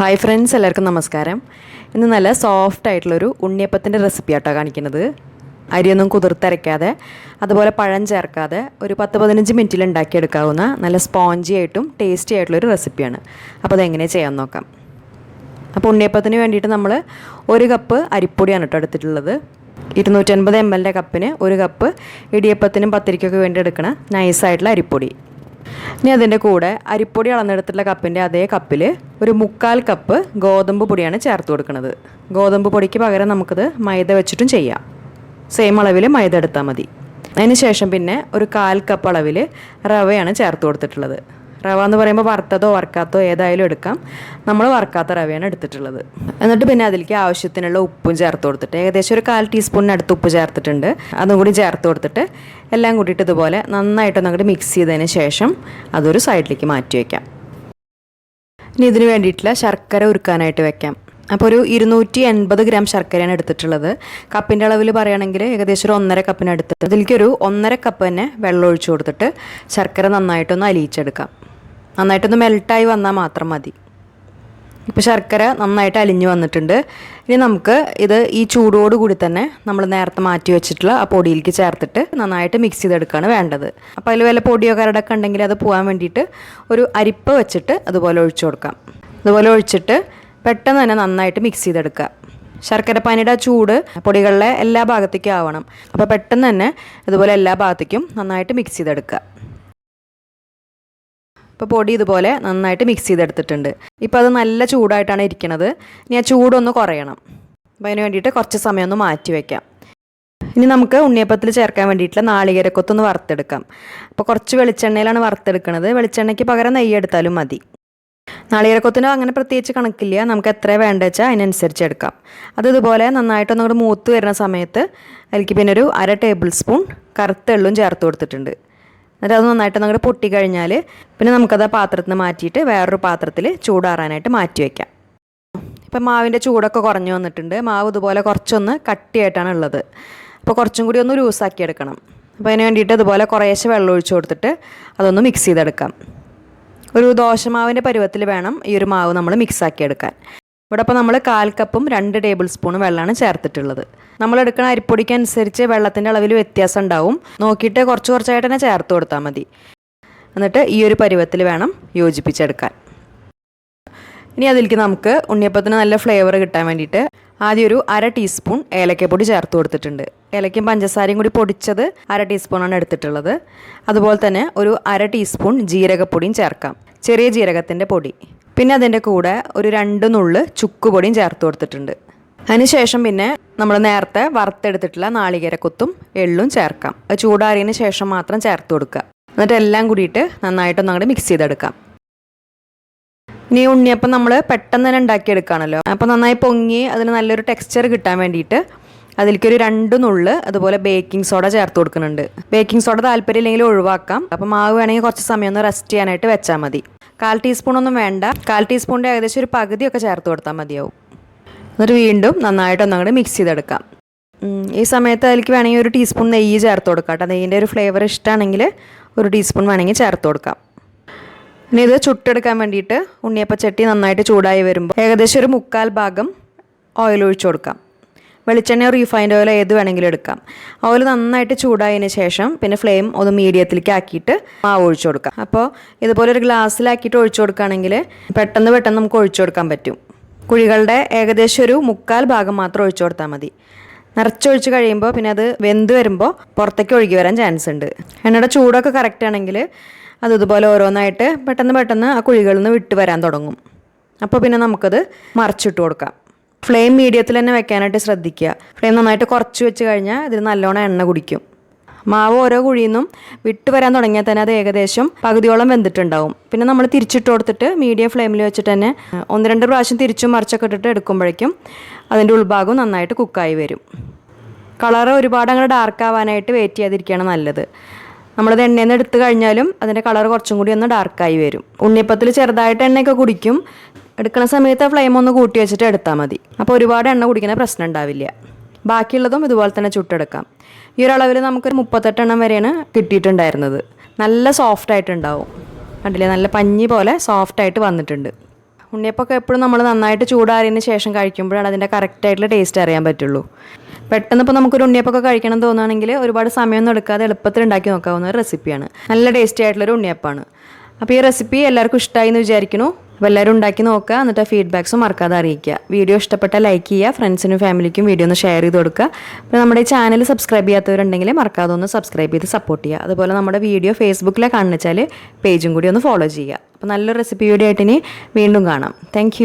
Hi friends എല്ലാവർക്കും നമസ്കാരം. ഇന്ന് നല്ല സോഫ്റ്റ് ആയിട്ടുള്ളൊരു ഉണ്ണിയപ്പത്തിന്റെ റെസിപ്പി ആട്ടോ കാണിക്കുന്നത്. അരിയൊന്നും കുതിർത്തരയ്ക്കാതെ അതുപോലെ പഴം ചേർക്കാതെ ഒരു പത്ത് പതിനഞ്ച് മിനിറ്റിൽ ഉണ്ടാക്കിയെടുക്കാവുന്ന നല്ല സ്പോഞ്ചി ആയിട്ടും ടേസ്റ്റി ആയിട്ടുള്ളൊരു റെസിപ്പിയാണ് അപ്പോൾ അതെങ്ങനെ ചെയ്യാൻ നോക്കാം. അപ്പോൾ ഉണ്ണിയപ്പത്തിന് വേണ്ടിയിട്ട് നമ്മൾ ഒരു കപ്പ് അരിപ്പൊടിയാണ് കേട്ടോ എടുത്തിട്ടുള്ളത്. ഇരുന്നൂറ്റൻപത് എം എല്ലിന്റെ കപ്പിന് ഒരു കപ്പ് ഇടിയപ്പത്തിനും പത്തിരിക്കൊക്കെ വേണ്ടി എടുക്കണ നൈസായിട്ടുള്ള അരിപ്പൊടി. ഇനി അതിന്റെ കൂടെ അരിപ്പൊടി അളന്നെടുത്തിട്ടുള്ള കപ്പിന്റെ അതേ കപ്പിൽ ഒരു മുക്കാൽ കപ്പ് ഗോതമ്പ് പൊടിയാണ് ചേർത്ത് കൊടുക്കുന്നത് ഗോതമ്പ് പൊടിക്ക് പകരം നമുക്കത് മൈദ വെച്ചിട്ടും ചെയ്യാം. സെയിം അളവിൽ മൈദ എടുത്താൽ മതി. അതിന് ശേഷം പിന്നെ ഒരു കാൽ കപ്പ് അളവിൽ റവയാണ് ചേർത്ത് കൊടുത്തിട്ടുള്ളത്. റവ എന്ന് പറയുമ്പോൾ വറുത്തതോ വറുക്കാത്തോ ഏതായാലും എടുക്കാം. നമ്മൾ വറുക്കാത്ത റവയാണ് എടുത്തിട്ടുള്ളത്. എന്നിട്ട് പിന്നെ അതിലേക്ക് ആവശ്യത്തിനുള്ള ഉപ്പും ചേർത്ത് കൊടുത്തിട്ട് ഏകദേശം ഒരു കാൽ ടീസ്പൂണിനടുത്ത് ഉപ്പ് ചേർത്തിട്ടുണ്ട്. അതും കൂടി ചേർത്ത് കൊടുത്തിട്ട് എല്ലാം കൂട്ടിയിട്ട് ഇതുപോലെ നന്നായിട്ടൊന്ന് അങ്ങോട്ട് മിക്സ് ചെയ്തതിന് ശേഷം അതൊരു സൈഡിലേക്ക് മാറ്റി വയ്ക്കാം ഇനി ഇതിന് വേണ്ടിയിട്ടുള്ള ശർക്കര ഉരുക്കാനായിട്ട് വെക്കാം. അപ്പോൾ ഒരു ഇരുന്നൂറ്റി എൺപത് ഗ്രാം ശർക്കരയാണ് എടുത്തിട്ടുള്ളത്. കപ്പിന്റെ അളവിൽ പറയുകയാണെങ്കിൽ ഏകദേശം ഒരു ഒന്നര കപ്പിന് എടുത്തിട്ട് അതിലേക്ക് ഒരു ഒന്നര കപ്പ് തന്നെ വെള്ളം ഒഴിച്ചു കൊടുത്തിട്ട് ശർക്കര നന്നായിട്ടൊന്ന് അലിയിച്ചെടുക്കാം. നന്നായിട്ടൊന്ന് മെൽട്ടായി വന്നാൽ മാത്രം മതി. ഇപ്പോൾ ശർക്കര നന്നായിട്ട് അലിഞ്ഞു വന്നിട്ടുണ്ട്. ഇനി നമുക്ക് ഇത് ഈ ചൂടോട് കൂടി തന്നെ നമ്മൾ നേരത്തെ മാറ്റി വെച്ചിട്ടുള്ള ആ പൊടിയിലേക്ക് ചേർത്തിട്ട് നന്നായിട്ട് മിക്സ് ചെയ്തെടുക്കുകയാണ് വേണ്ടത്. അപ്പോൾ അതിൽ വല്ല പൊടിയോ കരടൊക്കെ ഉണ്ടെങ്കിൽ അത് പോകാൻ വേണ്ടിയിട്ട് ഒരു അരിപ്പ വെച്ചിട്ട് അതുപോലെ ഒഴിച്ചു കൊടുക്കാം. അതുപോലെ ഒഴിച്ചിട്ട് പെട്ടെന്ന് തന്നെ നന്നായിട്ട് മിക്സ് ചെയ്തെടുക്കുക. ശർക്കരപ്പാനിയുടെ ആ ചൂട് പൊടികളിലെ എല്ലാ ഭാഗത്തേക്കും ആവണം. അപ്പോൾ പെട്ടെന്ന് തന്നെ ഇതുപോലെ എല്ലാ ഭാഗത്തേക്കും നന്നായിട്ട് മിക്സ് ചെയ്തെടുക്കുക. ഇപ്പോൾ പൊടി ഇതുപോലെ നന്നായിട്ട് മിക്സ് ചെയ്തെടുത്തിട്ടുണ്ട്. ഇപ്പോൾ അത് നല്ല ചൂടായിട്ടാണ് ഇരിക്കുന്നത് ഇനി ആ ചൂടൊന്ന് കുറയണം. അപ്പോൾ അതിന് വേണ്ടിയിട്ട് കുറച്ച് സമയം ഒന്ന് മാറ്റി വയ്ക്കാം ഇനി നമുക്ക് ഉണ്ണിയപ്പത്തിൽ ചേർക്കാൻ വേണ്ടിയിട്ടുള്ള നാളികേരക്കൊത്തൊന്ന് വറുത്തെടുക്കാം. അപ്പോൾ കുറച്ച് വെളിച്ചെണ്ണയിലാണ് വറുത്തെടുക്കുന്നത് വെളിച്ചെണ്ണയ്ക്ക് പകരം നെയ്യ് എടുത്താലും മതി. നാളികേരക്കൊത്തിന് അങ്ങനെ പ്രത്യേകിച്ച് കണക്കില്ല. നമുക്ക് എത്ര വേണ്ട വെച്ചാൽ അതിനനുസരിച്ച് എടുക്കാം. അത് ഇതുപോലെ നന്നായിട്ടൊന്നും കൂടെ മൂത്ത് വരുന്ന സമയത്ത് അതിലേക്ക് പിന്നെ ഒരു അര ടേബിൾ സ്പൂൺ കറുത്ത എള്ളും ചേർത്ത് കൊടുത്തിട്ടുണ്ട്. എന്നിട്ട് അത് നന്നായിട്ട് അങ്ങോട്ട് പൊട്ടിക്കഴിഞ്ഞാൽ പിന്നെ നമുക്കത് ആ പാത്രത്തിൽ നിന്ന് മാറ്റിയിട്ട് വേറൊരു പാത്രത്തിൽ ചൂടാറാനായിട്ട് മാറ്റി വയ്ക്കാം ഇപ്പം മാവിന്റെ ചൂടൊക്കെ കുറഞ്ഞു വന്നിട്ടുണ്ട്. മാവ് ഇതുപോലെ കുറച്ചൊന്ന് കട്ടിയായിട്ടാണ് ഉള്ളത്. അപ്പോൾ കുറച്ചും കൂടി ഒന്ന് ലൂസാക്കി എടുക്കണം. അപ്പോൾ അതിന് വേണ്ടിയിട്ട് ഇതുപോലെ കുറേശ്ശെ വെള്ളം ഒഴിച്ചു കൊടുത്തിട്ട് അതൊന്ന് മിക്സ് ചെയ്തെടുക്കാം. ഒരു ദോശമാവിന്റെ പരുവത്തിൽ വേണം ഈ ഒരു മാവ് നമ്മൾ മിക്സാക്കി എടുക്കാൻ. ഇവിടെ അപ്പോൾ നമ്മൾ കാൽ കപ്പും രണ്ട് ടേബിൾ സ്പൂൺ വെള്ളമാണ് ചേർത്തിട്ടുള്ളത്. നമ്മൾ എടുക്കുന്ന അരിപ്പൊടിക്ക് അനുസരിച്ച് വെള്ളത്തിന്റെ അളവിൽ വ്യത്യാസം ഉണ്ടാവും. നോക്കിയിട്ട് കുറച്ച് കുറച്ചായിട്ട് തന്നെ ചേർത്ത് കൊടുത്താൽ മതി. എന്നിട്ട് ഈ ഒരു പരുവത്തിൽ വേണം യോജിപ്പിച്ചെടുക്കാൻ. ഇനി അതിലേക്ക് നമുക്ക് ഉണ്ണിയപ്പത്തിന് നല്ല ഫ്ലേവർ കിട്ടാൻ വേണ്ടിയിട്ട് ആദ്യം ഒരു അര ടീസ്പൂൺ ഏലക്കപ്പൊടി ചേർത്ത് കൊടുത്തിട്ടുണ്ട്. ഏലക്കയും പഞ്ചസാരയും കൂടി പൊടിച്ചത് അര ടീസ്പൂണാണ് എടുത്തിട്ടുള്ളത്. അതുപോലെ തന്നെ ഒരു അര ടീസ്പൂൺ ജീരകപ്പൊടിയും ചേർക്കാം. ചെറിയ ജീരകത്തിന്റെ പൊടി. പിന്നെ അതിന്റെ കൂടെ ഒരു രണ്ട് നുള്ള് ചുക്കുപൊടിയും ചേർത്ത് കൊടുത്തിട്ടുണ്ട്. അതിനുശേഷം പിന്നെ നമ്മൾ നേരത്തെ വറുത്തെടുത്തിട്ടുള്ള നാളികേരക്കൊത്തും എള്ളും ചേർക്കാം. അത് ചൂടാറിയതിന് ശേഷം മാത്രം ചേർത്ത് കൊടുക്കുക. എന്നിട്ട് എല്ലാം കൂടിയിട്ട് നന്നായിട്ടൊന്ന് അങ്ങോട്ട് മിക്സ് ചെയ്തെടുക്കാം. ഇനി ഉണ്ണിയപ്പം നമ്മൾ പെട്ടെന്ന് തന്നെ ഉണ്ടാക്കിയെടുക്കുകയാണല്ലോ അപ്പോൾ നന്നായി പൊങ്ങി അതിന് നല്ലൊരു ടെക്സ്ചർ കിട്ടാൻ വേണ്ടിയിട്ട് അതിലേക്കൊരു രണ്ട് നുള്ള് അതുപോലെ ബേക്കിംഗ് സോഡ ചേർത്ത് കൊടുക്കുന്നുണ്ട്. ബേക്കിംഗ് സോഡ താല്പര്യം ഇല്ലെങ്കിൽ ഒഴിവാക്കാം. അപ്പം മാവ് വേണമെങ്കിൽ കുറച്ച് സമയം ഒന്ന് റെസ്റ്റ് ചെയ്യാനായിട്ട് വെച്ചാൽ മതി. കാൽ ടീസ്പൂൺ ഒന്നും വേണ്ട. കാൽ ടീസ്പൂണിന്റെ ഏകദേശം ഒരു പകുതിയൊക്കെ ചേർത്ത് കൊടുത്താൽ മതിയാവും. എന്നിട്ട് വീണ്ടും നന്നായിട്ട് ഒന്നങ്ങോട്ട് മിക്സ് ചെയ്തെടുക്കാം. ഈ സമയത്ത് അതിലേക്ക് വേണമെങ്കിൽ ഒരു ടീസ്പൂൺ നെയ്യ് ചേർത്ത് കൊടുക്കാം കേട്ടോ. നെയ്യിന്റെ ഒരു ഫ്ലേവർ ഇഷ്ടമാണെങ്കിൽ ഒരു ടീസ്പൂൺ വേണമെങ്കിൽ ചേർത്ത് കൊടുക്കാം. ഇനി ഇത് ചുട്ടെടുക്കാൻ വേണ്ടിയിട്ട് ഉണ്ണിയപ്പച്ചട്ടി നന്നായിട്ട് ചൂടായി വരുമ്പോൾ ഏകദേശം ഒരു മുക്കാൽ ഭാഗം ഓയിൽ ഒഴിച്ചു കൊടുക്കാം. വെളിച്ചെണ്ണയോ റീഫൈൻഡ് ഓയിൽ ഏത് വേണമെങ്കിലും എടുക്കാം. ഓയിൽ നന്നായിട്ട് ചൂടായതിന് ശേഷം പിന്നെ ഫ്ലെയിം ഒന്ന് മീഡിയത്തിലേക്ക് ആക്കിയിട്ട് മാവ് ഒഴിച്ചു കൊടുക്കാം. അപ്പോൾ ഇതുപോലെ ഒരു ഗ്ലാസ്സിലാക്കിയിട്ട് ഒഴിച്ചു കൊടുക്കുകയാണെങ്കിൽ പെട്ടെന്ന് പെട്ടെന്ന് നമുക്ക് ഒഴിച്ചു കൊടുക്കാൻ പറ്റും. കുഴികളുടെ ഏകദേശം ഒരു മുക്കാൽ ഭാഗം മാത്രം ഒഴിച്ചു കൊടുത്താൽ മതി. നിറച്ചൊഴിച്ച് കഴിയുമ്പോൾ പിന്നെ അത് വെന്ത് വരുമ്പോൾ പുറത്തേക്ക് ഒഴുകി വരാൻ ചാൻസ് ഉണ്ട്. എണ്ണയുടെ ചൂടൊക്കെ കറക്റ്റ് ആണെങ്കിൽ അത് ഇതുപോലെ ഓരോന്നായിട്ട് പെട്ടെന്ന് പെട്ടെന്ന് ആ കുഴികളിൽ നിന്ന് വിട്ട് വരാൻ തുടങ്ങും. അപ്പോൾ പിന്നെ നമുക്കത് മറിച്ചിട്ട് കൊടുക്കാം. ഫ്ലെയിം മീഡിയത്തിൽ തന്നെ വെക്കാനായിട്ട് ശ്രദ്ധിക്കുക. ഫ്ലെയിം നന്നായിട്ട് കുറച്ച് വെച്ച് കഴിഞ്ഞാൽ ഇതിൽ നല്ലോണം എണ്ണ കുടിക്കും. മാവ് ഓരോ കുഴിയിൽ നിന്നും വിട്ട് വരാൻ തുടങ്ങിയാൽ തന്നെ അത് ഏകദേശം പകുതിയോളം വെന്തിട്ടുണ്ടാവും. പിന്നെ നമ്മൾ തിരിച്ചിട്ട് കൊടുത്തിട്ട് മീഡിയം ഫ്ലെയിമിൽ വെച്ചിട്ട് തന്നെ ഒന്ന് രണ്ട് പ്രാവശ്യം തിരിച്ചും മറിച്ചൊക്കെ ഇട്ടിട്ട് എടുക്കുമ്പോഴേക്കും അതിന്റെ ഉൾഭാഗം നന്നായിട്ട് കുക്കായി വരും. കളർ ഒരുപാട് അങ്ങനെ ഡാർക്ക് ആവാനായിട്ട് വെയിറ്റ് ചെയ്യാതിരിക്കുകയാണ് നല്ലത്. നമ്മളത് എണ്ണയിൽ നിന്ന് എടുത്തു കഴിഞ്ഞാലും അതിന്റെ കളർ കുറച്ചും കൂടി ഒന്ന് ഡാർക്കായി വരും. ഉണ്ണിയപ്പത്തിൽ ചെറുതായിട്ട് എണ്ണയൊക്കെ കുടിക്കും. എടുക്കുന്ന സമയത്ത് ഫ്ലെയിം ഒന്ന് കൂട്ടി വെച്ചിട്ട് എടുത്താൽ മതി. അപ്പോൾ ഒരുപാട് എണ്ണ കുടിക്കുന്ന പ്രശ്നം ഉണ്ടാവില്ല. ബാക്കിയുള്ളതും ഇതുപോലെ തന്നെ ചുട്ടെടുക്കാം. ഈ ഒരു അളവിൽ നമുക്കൊരു മുപ്പത്തെട്ട് എണ്ണം വരെയാണ് കിട്ടിയിട്ടുണ്ടായിരുന്നത്. നല്ല സോഫ്റ്റ് ആയിട്ടുണ്ടാവും. കണ്ടില്ലേ? നല്ല പഞ്ഞി പോലെ സോഫ്റ്റ് ആയിട്ട് വന്നിട്ടുണ്ട്. ഉണ്ണിയപ്പൊക്കെ എപ്പോഴും നമ്മൾ നന്നായിട്ട് ചൂടാറിയതിന് ശേഷം കഴിക്കുമ്പോഴാണ് അതിന്റെ കറക്റ്റായിട്ടുള്ള ടേസ്റ്റ് അറിയാൻ പറ്റുള്ളൂ. പെട്ടെന്ന് ഇപ്പോൾ നമുക്കൊരു ഉണ്ണിയപ്പൊക്കെ കഴിക്കണം തോന്നുകയാണെങ്കിൽ ഒരുപാട് സമയമൊന്നും എടുക്കാതെ എളുപ്പത്തിൽ ഉണ്ടാക്കി നോക്കാവുന്ന ഒരു റെസിപ്പിയാണ് നല്ല ടേസ്റ്റി ആയിട്ടുള്ളൊരു ഉണ്ണിയപ്പാണ്. അപ്പോൾ ഈ റെസിപ്പി എല്ലാവർക്കും ഇഷ്ടമായി എന്ന് വിചാരിക്കുന്നു. അപ്പോൾ എല്ലാവരും ഉണ്ടാക്കി നോക്കുക എന്നിട്ട് ഫീഡ്ബാക്സും മറക്കാതെ അറിയിക്കുക. വീഡിയോ ഇഷ്ടപ്പെട്ടാൽ ലൈക്ക് ചെയ്യുക ഫ്രണ്ട്സിനും ഫാമിലിക്കും വീഡിയോ ഒന്ന് ഷെയർ ചെയ്ത് കൊടുക്കുക. പിന്നെ നമ്മുടെ ചാനൽ സബ്സ്ക്രൈബ് ചെയ്യാത്തവരുണ്ടെങ്കിൽ മറക്കാതെ ഒന്ന് സബ്സ്ക്രൈബ് ചെയ്ത് സപ്പോർട്ട് ചെയ്യുക. അതുപോലെ നമ്മുടെ വീഡിയോ ഫേസ്ബുക്കിലെ കാണിച്ചാൽ പേജും കൂടി ഒന്ന് ഫോളോ ചെയ്യുക. അപ്പോൾ നല്ലൊരു റെസിപ്പി വീഡിയോ ആയിട്ട് ഇനി വീണ്ടും കാണാം. താങ്ക്